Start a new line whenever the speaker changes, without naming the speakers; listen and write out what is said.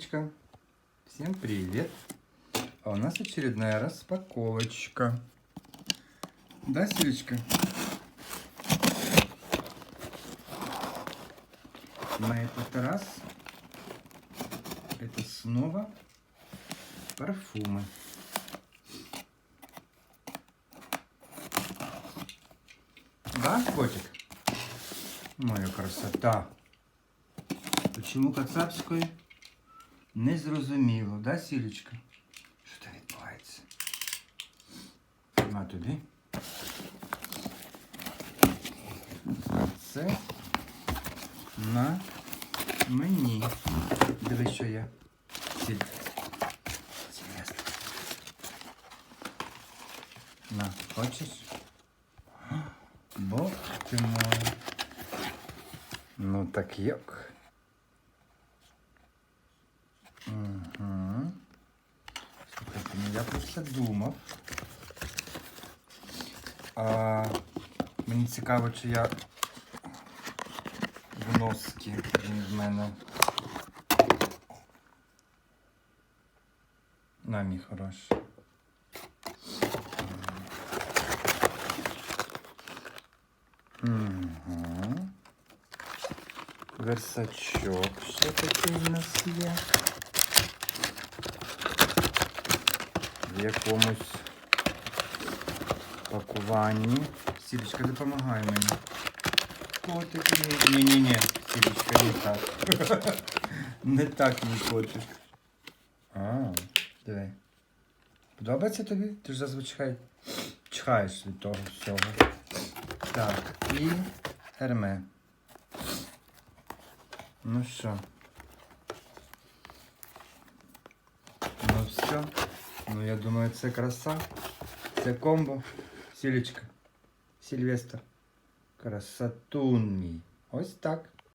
Всем привет! А у нас очередная распаковочка. Да, Силечка? На этот раз это снова парфумы. Да, котик? Моя красота. Почему Кацапської? Не зрозуміло, да, Сілечка? Що там відбувається? На тобі. Це на мені. Диви, що я. Сіль. Сільвестр. На, хочеш? Бог ти мой. Ну так як? Угу. Слухайте, ну я про це думав. А, мені цікаво, чи я в носки він в мене. На, мій хороший. Угу. Версачок ще такий у нас є. В якомусь пакуванні. Сілечка, допомагай мені. Котик, ні, ні, ні, ні. Сілечка, не так. Не так мій котик. А, диви. Подобається тобі? Ти ж зазвичай чхаєш від того всього. Так, і герме. Ну що? Ну все. Ну я думаю, це краса. Це комбо. Сілечка. Сільвестр. Красотунний. Ось так.